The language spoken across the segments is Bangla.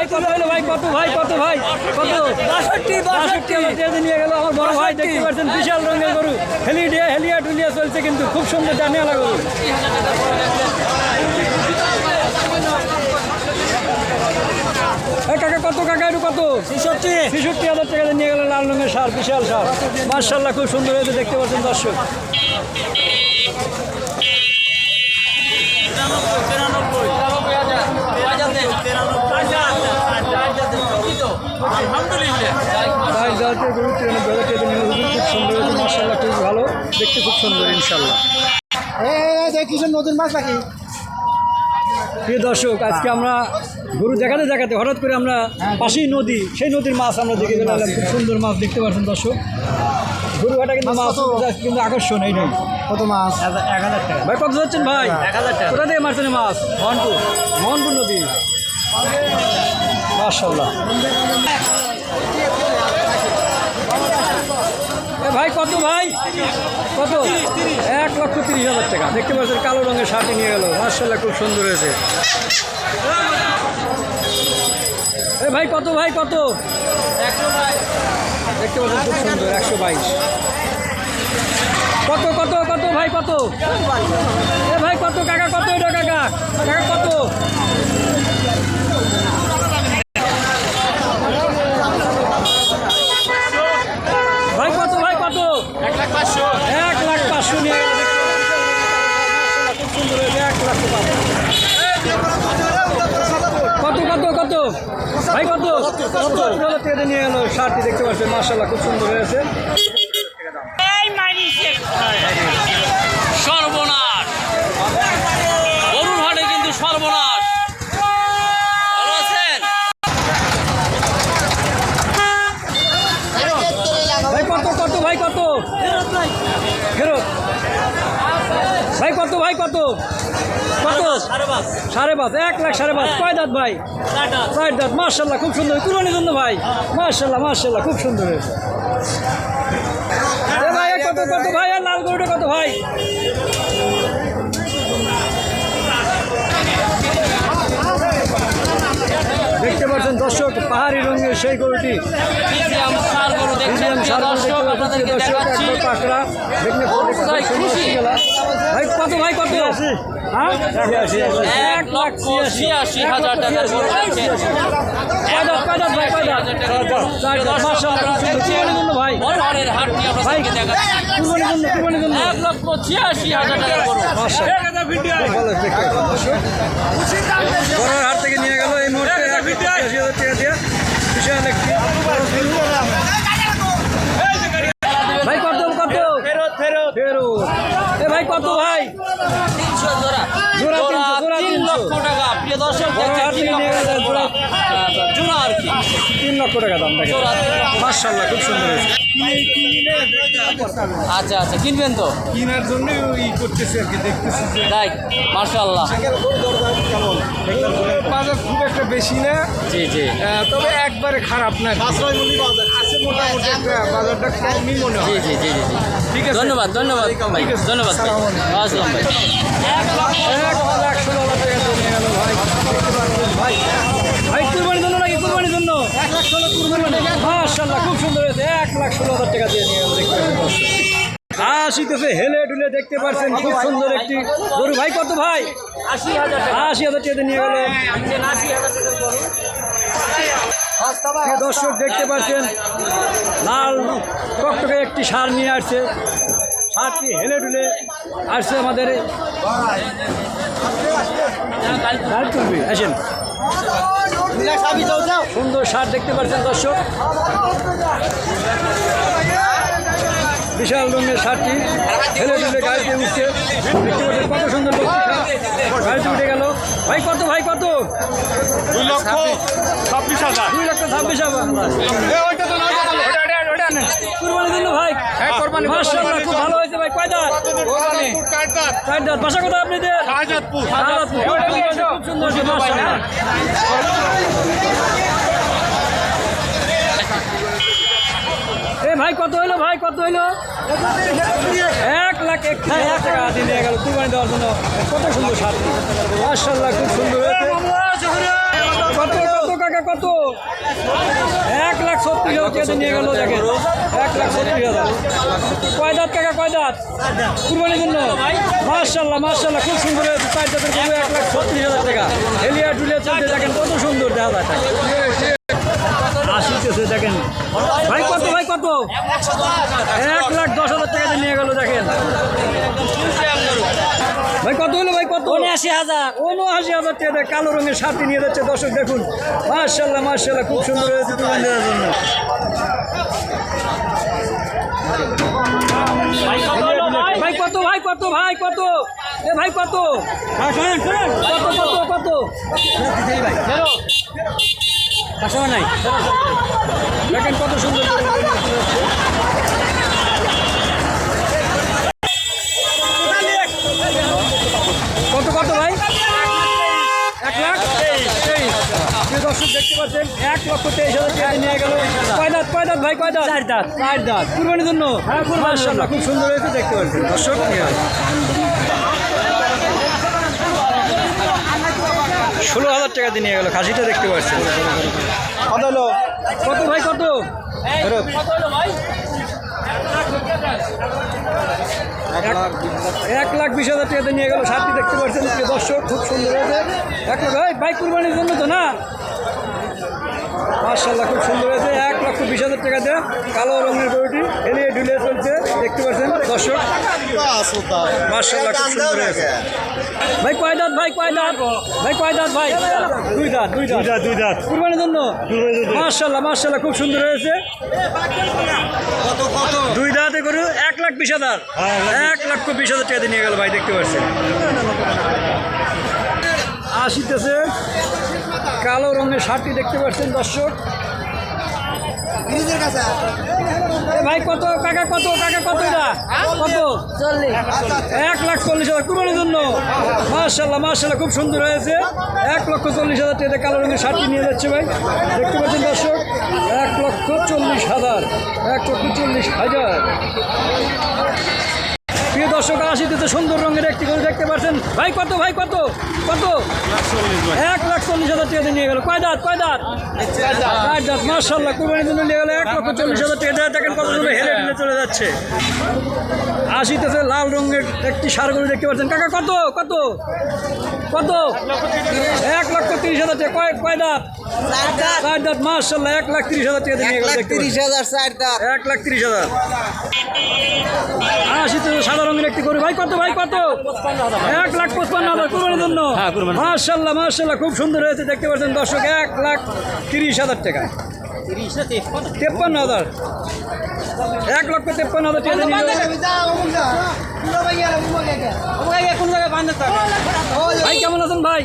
ভাই কত হলো ভাই? কত ভাই? কত ভাই? কত? বাষট্টি বাষট্টি। নিয়ে গেল আমার বড় ভাই দেখতে পাচ্ছেন বিশাল রঙের গরু। হেলিডিয়া হেলিয়া ডুলিয়া চলছে কিন্তু খুব সুন্দর জানিয়ালা গরু। এ কাকা কত কাকা একটু কত? ছেষট্টি। ছেষট্টি হাজার টাকা নিয়ে গেল লাল রঙের সার বিশাল সার মার্শাল্লাহ খুব সুন্দর হয়েছে দেখতে পাচ্ছেন দর্শক। হাজার। গরু তিরানব্বই হাজার টাকা নিয়ে গেল খুব সুন্দর হয়েছে মার্শাল্লাহ খুব ভালো। দেখতে খুব সুন্দর ইনশাল্লাহ কিছু নতুন মাছ নাকি? প্রিয় দর্শক আজকে আমরা গরু দেখাতে দেখাতে হঠাৎ করে আমরা পাশেই নদী সেই নদীর মাছ আমরা দেখে গেলাম খুব সুন্দর মাছ দেখতে পাচ্ছেন দর্শক। গরু হাটা কিন্তু মাছ কিন্তু আকর্ষণ এই নয়। কত মাছ? এক হাজার টাকা। ভাই কত যাচ্ছেন ভাই? এক হাজার টাকা। কোথা থেকে মারছেন মাছ? মোহনপুর। মোহনপুর নদী। ভাই, কত ভাই? কত? এক লক্ষ তিরিশ হাজার টাকা। দেখতে পাচ্ছেন, কালো রঙের শার্টে নিয়ে গেল। মার্শাল্লাহ খুব সুন্দর হয়েছে। এ ভাই, কত ভাই, কত? দেখতে পাচ্ছেন, খুব সুন্দর, একশো বাইশ। কত কত? ভাই কত? এ ভাই কত কাকা কত এটা কাকা? কাকা কত? ভাই কত ভাই কত? এক লাখ পাঁচশো। এক লাখ পাঁচশো নিয়ে গেল। খুব সুন্দর হয়েছে। এক লাখ কত কত কত? ভাই কত? হাজার টাকা নিয়ে গেল শার্টটি দেখতে পাচ্ছেন মার্শাল্লাহ খুব সুন্দর হয়েছে সর্বনাশ অরুণ হাটে কিন্তু সর্বনাশ ভালো আছেন ভাই কত কত ভাই কত ফেরত। ভাই কত ভাই কত? কত? সাড়ে পাঁচ। এক লাখ সাড়ে পাঁচ। কয় দাঁত ভাই? চার দাঁত। মার্শাল্লাহ খুব সুন্দর। কুরবানির জন্য ভাই? মার্শাল্লাহ মার্শাল্লাহ খুব সুন্দর হয়েছে। ভাই কত কত ভাই? আর লাল গরুটা কত ভাই? দেখতে পাচ্ছেন দর্শক পাহাড়ি রঙের সেই গরুটি। ভাই কত ভাই কত? হ্যাঁ? এক লক্ষ ছিয়াশি হাজার টাকার গরু ভাই। এক লক্ষ ছিয়াশি টাকার গরু। হাজার টাকা দিয়ে বিশাল একটি ভাই কত কত? ফেরত ফেরত। ফেরত। এ ভাই কত? ভাই তিন লক্ষ টাকা দাম মার্শাল্লাহ খুব সুন্দর হয়েছে। আচ্ছা আচ্ছা কিনবেন তো? কেনার জন্য ই করতেছি আর কি দেখতেছি যে তাই মার্শাল্লাহ বাজার খুব একটা বেশি না। জি জি। তবে একবারে খারাপ না আছে মোটামুটি একটা বাজারটা কমই মনে হয়। জি জি জি জি ঠিক আছে। ধন্যবাদ ধন্যবাদ ভাই। ধন্যবাদ ভাই। আসসালাম ভাই এক লাখ ষোলো হাজার টাকা দিয়ে নিয়ে গেল ভাই দেখতে পাচ্ছেন ভাই ভাই কুরবানির জন্য নাকি কুরবানির জন্য এক লাখ ষোলো কুরবানি মার্শাল্লাহ খুব সুন্দর হয়েছে এক লাখ ষোলো হাজার টাকা দিয়ে নিয়ে দেখতে আসিতেছে হেলে ডুলে দেখতে পাচ্ছেন খুব সুন্দর একটি গরু। ভাই কত ভাই? আশি হাজার টাকা। আশি হাজার টাকা নিয়ে গেল দর্শক দেখতে পাচ্ছেন লাল টকটকে একটি সার নিয়ে আসছে। সারটি হেলে ডুলে আসছে আমাদের। আসেন। সুন্দর সার দেখতে পাচ্ছেন দর্শক। বিশাল রঙের সারটি ফেলে ফেলে গাড়িতে উঠছে। কত সুন্দর। গাড়িতে উঠে গেল। ভাই কত ভাই কত? দুই লক্ষ ছাব্বিশ হাজার। দুই লক্ষ ছাব্বিশ হাজার। কুরবানির জন্য ভাই হ্যাঁ, কোরবানি, মাশাআল্লাহ খুব ভালো হয়েছে ভাই। কয় দাঁত? দাঁত? বাসা কোথায় আপনাদের? শাহজাদপুর। শাহজাদপুর। খুব সুন্দর হয়েছে, মাশাআল্লাহ। এ ভাই কত হইল ভাই? কত হইল? এক লাখ হাজার টাকা দিয়ে নিয়ে গেল কুরবানি দেওয়ার জন্য। কত সুন্দর সারটি মার্শাল্লাহ খুব সুন্দর হয়েছে। কত কত কাকা কত? এক দিয়ে নিয়ে গেল দেখেন। এক লাখ ছত্রিশ হাজার। কয় দাঁত কাকা কয় দাঁত? কুরবানির জন্য? মার্শাল্লাহ মার্শাল্লাহ খুব সুন্দর হয়েছে। চার দাঁতের গরু এক লাখ ছত্রিশ হাজার টাকা। হেলিয়া ডুলিয়া চলতে দেখেন কত সুন্দর দেখা যায়। আসিতেছে দেখেন। ভাই কত ভাই কত? এক লাখ দশ হাজার টাকা নিয়ে গেল দেখেন। ভাই কত হলো ভাই কত? উনআশি হাজার। উনআশি হাজার টাকা কালো রঙের শার্টটি নিয়ে যাচ্ছে দর্শক দেখুন। মার্শাল্লাহ মার্শাল্লাহ খুব সুন্দর হয়েছে দেওয়ার জন্য ভাই কত ভাই কত ভাই কত? এ ভাই কত? কত কত কত? আসলে নাই দেখেন কত সুন্দর করে কত কত ভাই এক লাখ তেইশ প্রিয় দর্শক দেখতে পাচ্ছেন হাজার টাকা নিয়ে ভাই জন্য খুব সুন্দর হয়েছে দেখতে ষোলো হাজার টাকা দিয়ে নিয়ে গেল খাসিটা দেখতে পাচ্ছেন কত হলো কত ভাই কত এক লাখ বিশ হাজার টাকা দিয়ে নিয়ে গেল, সাতটি দেখতে পাচ্ছেন। দর্শক, খুব সুন্দর হয়েছে। এক লাখ, ভাই বাইক কুরবানির জন্য তো না। মার্শাল্লাহ খুব সুন্দর হয়েছে। এক লক্ষ বিশ হাজার টাকা দিয়ে কালো রঙের গরুটি এলিয়ে ঢুলিয়ে চলছে দেখতে পাচ্ছেন দর্শক। মার্শাল্লাহ খুব সুন্দর হয়েছে। ভাই কয় দাঁত ভাই কয় দাঁত? ভাই কয় দাঁত ভাই? দুই দাঁত দুই দাঁত। দুই দাঁত কুরবানির জন্য? মার্শাল্লাহ মার্শাল্লাহ খুব সুন্দর হয়েছে। দুই দাঁতে গরু এক লাখ বিশ হাজার। এক লক্ষ বিশ হাজার টাকা দিয়ে নিয়ে গেল ভাই দেখতে পাচ্ছেন। আসিতেছে কালো রঙের শার্টটি দেখতে পাচ্ছেন দর্শক। ভাই, কত কাকা কত কাকা কত কত? এক লাখ চল্লিশ হাজার কুরবানির জন্য। মার্শাল্লাহ মার্শাল্লাহ খুব সুন্দর হয়েছে। এক লক্ষ চল্লিশ হাজার টাকা কালো রঙের শার্টটি নিয়ে যাচ্ছে ভাই। দেখতে পাচ্ছেন দর্শক, এক লক্ষ চল্লিশ হাজার, এক লক্ষ চল্লিশ হাজার। প্রিয় দর্শক, আশিতে সুন্দর রঙের একটি গরু দেখতে পাচ্ছেন। ভাই, কত ভাই, কত? কত? এক লাখ চল্লিশ হাজার টাকা নিয়ে গেল। কয় দাঁত কয় দাঁত? চার দাঁত? মার্শাল্লাহ কুরবানির জন্য নিয়ে গেল। এক লক্ষ চল্লিশ হাজার টাকা। দেখেন কত সুন্দর হেলে হেলে চলে যাচ্ছে। আশিতেছে লাল রঙের একটি সার গরু দেখতে পাচ্ছেন। কাকা, কত? কত? কত? এক লক্ষ তিরিশ হাজার টাকা। কয় কয় দাঁত? চার দাঁত মার্শাল্লাহ এক লাখ তিরিশ হাজার টাকা দিয়ে নিয়ে গেল হাজার চার দাঁত এক লাখ তিরিশ হাজার। আশি তো সাদা রঙের একটি ভাই কত ভাই কত? এক লাখ পঁচপান্ন হাজার কুরবানির জন্য। মার্শাল্লাহ মার্শাল্লাহ খুব সুন্দর হয়েছে দেখতে পাচ্ছেন দর্শক এক লাখ তিরিশ হাজার টাকা। তেপ্পান্ন? হাজার। এক লক্ষ তেপ্পান্ন হাজার টাকা নিয়ে ভাই কেমন আছেন ভাই?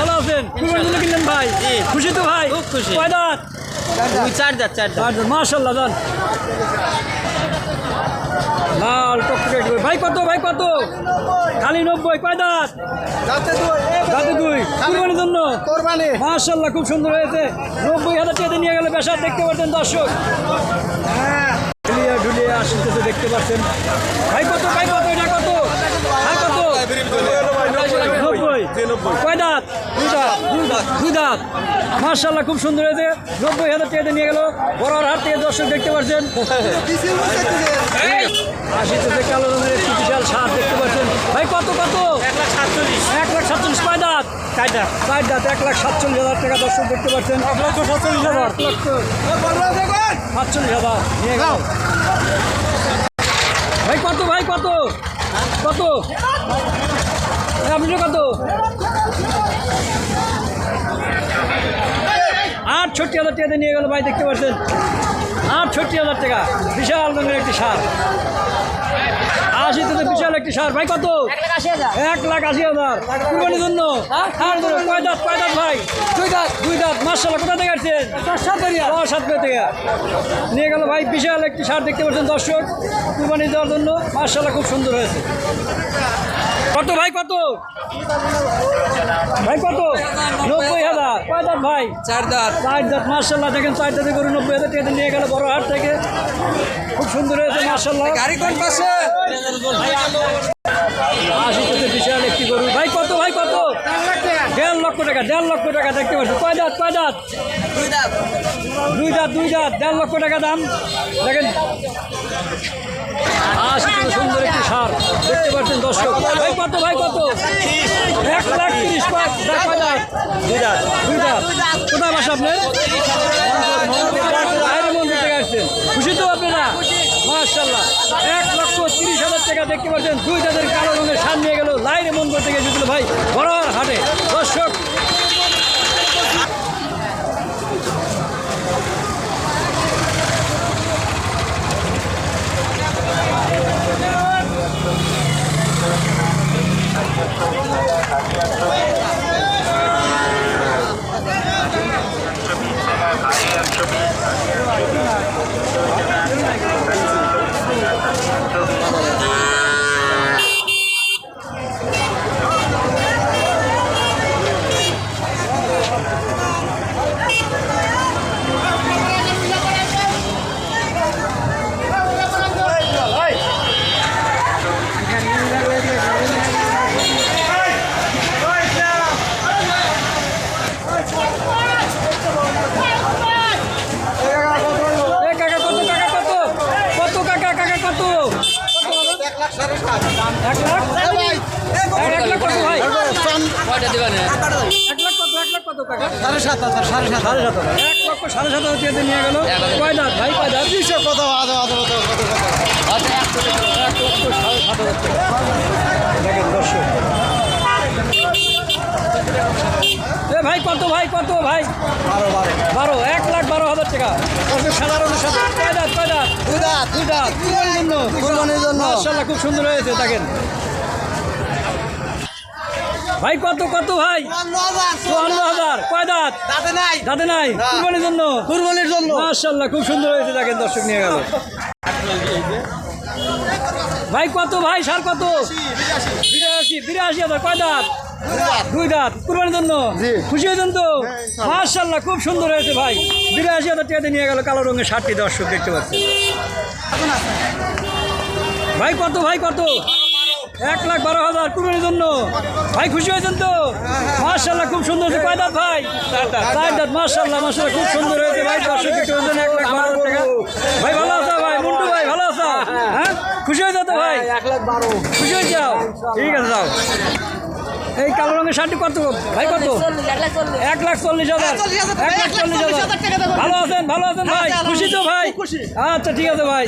ভালো আছেন? কুরবানির কিনলেন ভাই? খুশি তো ভাই? খুব খুশি। কয় দাঁত? চার দাঁত চার দাঁত। মার্শাল্লাহ লাল টকটকে ভাই কত ভাই কত? খালি নব্বই কয় দাঁত? দাঁতে দুই কোরবানির জন্য? কোরবানি। মার্শাল্লাহ খুব সুন্দর হয়েছে। নব্বই হাজার টাকা নিয়ে গেলে বেশার দেখতে পারতেন দর্শক। ঢুলিয়া ঢুলিয়া আসতেছে দেখতে পাচ্ছেন। ভাই কত ভাই কত এটা কত? ভাই কত? নব্বই। কয় দাঁত? দুই দাঁত। দুই দাঁত। মার্শাল্লাহ খুব সুন্দর হয়েছে। নব্বই হাজার টাকা নিয়ে গেল। বড় হাট থেকে দর্শক দেখতে পাচ্ছেন। আশিতে কালো রঙের একটি বিশাল সার দেখতে পাচ্ছেন। ভাই কত কত? এক লাখ সাতচল্লিশ। এক লাখ সাতচল্লিশ। কয় দাঁত? চার দাঁত। চার দাঁত। এক লাখ সাতচল্লিশ হাজার টাকা দর্শক দেখতে পাচ্ছেন। এক লক্ষ সাতচল্লিশ হাজার। সাতচল্লিশ হাজার। নিয়ে গেল। ভাই কত ভাই কত? কত? আপনি কত? আটষট্টি হাজার টাকা নিয়ে গেল ভাই দেখতে পাচ্ছেন? আটষট্টি হাজার টাকা। বিশাল রঙের একটি সার। আশি থেকে বিশাল একটি সার। ভাই কত? এক লাখ আশি হাজার। কুরবানির জন্য? ধরো কয় দাঁত? কয় দাঁত ভাই? দুই দাঁত। দুই দাঁত। মার্শাল্লাহ কোথা থেকে আসছেন? সাত সাত থেকে। নিয়ে গেল ভাই বিশাল একটি সার। দেখতে পাচ্ছেন দর্শক কুরবানি দেওয়ার জন্য। মার্শাল্লাহ খুব সুন্দর হয়েছে। কত ভাই কত? ভাই কত? নব্বই হাজার। কয় দাঁত ভাই? চার দাঁত। চার দাঁত মার্শাল্লাহ দেখেন চার দাঁতে গরু নব্বই হাজার টাকা নিয়ে গেল বড় হাট থেকে। খুব সুন্দর হয়েছে মার্শাল্লাহ গাড়ি কোন পাশে? আশি বিশাল একটি গরু। ভাই ভাই কত? দেড় লক্ষ টাকা দেড় লক্ষ টাকা দেখতে পাচ্ছি। কয় দাঁত কয় দাঁত? দুই দাঁত। দুই দাঁত দেড় লক্ষ টাকা দাম। দেখেন। আশি থেকে সুন্দর একটি সার। দেখতে পাচ্ছেন দর্শক। ভাই কত ভাই কত? এক লাখ তিরিশ কয় দাঁত দুই দাঁত। দুই দাঁত। কোথায় বাসা আপনার? মন্দির থেকে আসছেন। খুশি তো আপনারা? মার্শাল্লাহ এক লক্ষ তিরিশ হাজার টাকা দেখতে পাচ্ছেন। দুই তাদের কালো রঙের সার নিয়ে গেল লাইরে মন্দির থেকে এসেছিল। ভাই বড় হাটে দর্শক এ কাকা কত কাকা কত কত কাকা কাকা কত এক লাখ এক লাখ কত ভাই কয়টা দিবেন। এক লাখ কত এক লাখ কত কাকা সাড়ে সাত হাজার সাড়ে সাত সাড়ে সাত হাজার। এক লক্ষ সাড়ে সাত হাজার টাকা দিয়ে নিয়ে গেল। কয় দাঁত ভাই? কয় দাঁত? দুইশো কত? এক লক্ষ সাড়ে সাত হাজার টাকা। দেখেন দর্শক। এ ভাই কত ভাই কত ভাই? বারো বারো। বারো এক লাখ বারো হাজার টাকা। সাধারণ সাথে কয় দাঁত কয় দাঁত? দুই দাঁত। দুই দাঁত। কুরবানির জন্য কুরবানির জন্য। মাশাআল্লাহ খুব সুন্দর হয়েছে দেখেন। ভাই কত কত ভাই? চুয়ান্ন হাজার। কয় দাঁত? দাঁতে নাই? কুরবানির জন্য? কুরবানির জন্য। মাশাআল্লাহ খুব সুন্দর হয়েছে দেখেন দর্শক নিয়ে গেল। ভাই কত ভাই? সার কত? বিরাশি বিরাশি হাজার। কয় দাঁত? দুই দাঁত। কুরবানির জন্য? খুশি হয়েছেন তো? মাশাল্লাহ খুব সুন্দর হয়েছে ভাই। বিরাশি হাজার টাকা দিয়ে নিয়ে গেল কালো রঙের শার্টটি দর্শক দেখতে পাচ্ছেন। ভাই কত ভাই কত? এক লাখ বারো হাজার কুরবানির জন্য। ভাই খুশি হয়েছেন তো? মার্শাল্লাহ খুব সুন্দর হয়েছে। কয় দাঁত ভাই? চার দাঁত। মার্শাল্লাহ মার্শাল্লাহ খুব সুন্দর হয়েছে ভাই। দর্শক দেখতে পাচ্ছেন এক লাখ বারো হাজার টাকা। ভাই ভালো আছো ভাই? মুন্টু ভাই ভালো আছো? হ্যাঁ? খুশি হয়েছে তো ভাই? এক লাখ বারো। খুশি হয়ে যাও ঠিক আছে যাও। এই কালো রঙের শার্টটি কত? ভাই কত? এক লাখ চল্লিশ হাজার। এক লাখ চল্লিশ হাজার ভালো আছেন ভালো আছেন ভাই? খুশি তো ভাই? আচ্ছা ঠিক আছে ভাই।